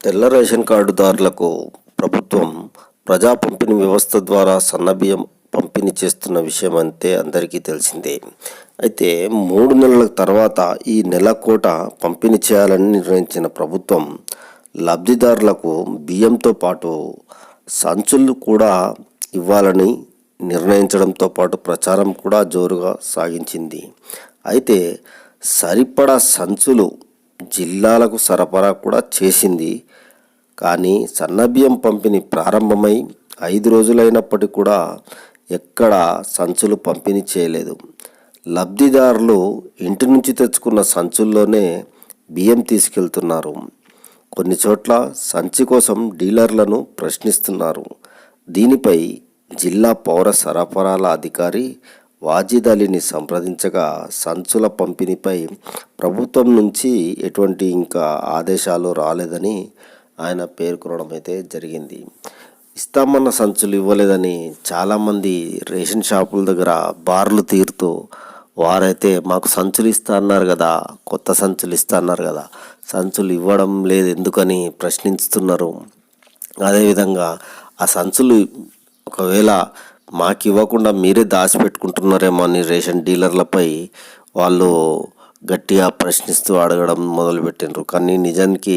తెల్ల రేషన్ కార్డుదారులకు ప్రభుత్వం ప్రజా పంపిణీ వ్యవస్థ ద్వారా సన్నబియ్యం పంపిణీ చేస్తున్న విషయం అంతే అందరికీ తెలిసిందే. అయితే మూడు నెలల తర్వాత ఈ నెల కోట పంపిణీ చేయాలని నిర్ణయించిన ప్రభుత్వం లబ్ధిదారులకు బియ్యంతో పాటు సంచులు కూడా ఇవ్వాలని నిర్ణయించడంతో పాటు ప్రచారం కూడా జోరుగా సాగించింది. అయితే సరిపడా సంచులు జిల్లాలకు సరఫరా కూడా చేసింది. కానీ సన్నబియ్యం పంపిణీ ప్రారంభమై ఐదు రోజులైనప్పటికీ కూడా ఎక్కడ సంచులు పంపిణీ చేయలేదు. లబ్ధిదారులు ఇంటి నుంచి తెచ్చుకున్న సంచుల్లోనే బియ్యం తీసుకెళ్తున్నారు. కొన్ని చోట్ల సంచి కోసం డీలర్లను ప్రశ్నిస్తున్నారు. దీనిపై జిల్లా పౌర సరఫరాల అధికారి వాజిద్ అలీని సంప్రదించగా సంచుల పంపిణీపై ప్రభుత్వం నుంచి ఎటువంటి ఇంకా ఆదేశాలు రాలేదని ఆయన పేర్కొనడం అయితే జరిగింది. ఇస్తామన్న సంచులు ఇవ్వలేదని చాలామంది రేషన్ షాపుల దగ్గర బార్లు తీరుతూ వారైతే మాకు సంచులు ఇస్తా అన్నారు కదా కొత్త సంచులు ఇస్తా అన్నారు కదా సంచులు ఇవ్వడం లేదు ఎందుకని ప్రశ్నిస్తున్నారు? అదేవిధంగా ఆ సంచులు ఒకవేళ మాకు ఇవ్వకుండా మీరే దాచిపెట్టుకుంటున్నారేమో అని రేషన్ డీలర్లపై వాళ్ళు గట్టిగా ప్రశ్నిస్తూ అడగడం మొదలుపెట్టిండ్రు. కానీ నిజానికి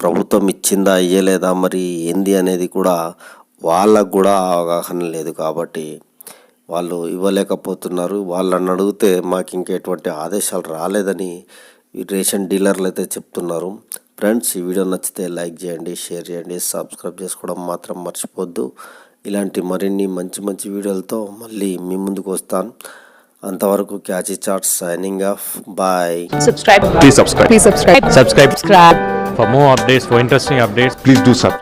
ప్రభుత్వం ఇచ్చిందా ఇయ్యలేదా మరి ఏంది అనేది కూడా వాళ్ళకు కూడా అవగాహన లేదు కాబట్టి వాళ్ళు ఇవ్వలేకపోతున్నారు. వాళ్ళని అడిగితే మాకు ఇంకా ఎటువంటి ఆదేశాలు రాలేదని రేషన్ డీలర్లు అయితే చెప్తున్నారు. ఫ్రెండ్స్ ఈ వీడియో నచ్చితే లైక్ చేయండి షేర్ చేయండి సబ్స్క్రైబ్ చేసుకోవడం మాత్రం మర్చిపోద్దు. ఇలాంటి మరిన్ని మంచి మంచి వీడియోలతో మళ్ళీ మీ ముందుకు వస్తాను. అంతవరకు catch charts signing off. Bye subscribe subscribe subscribe subscribe for more updates for interesting updates please do sub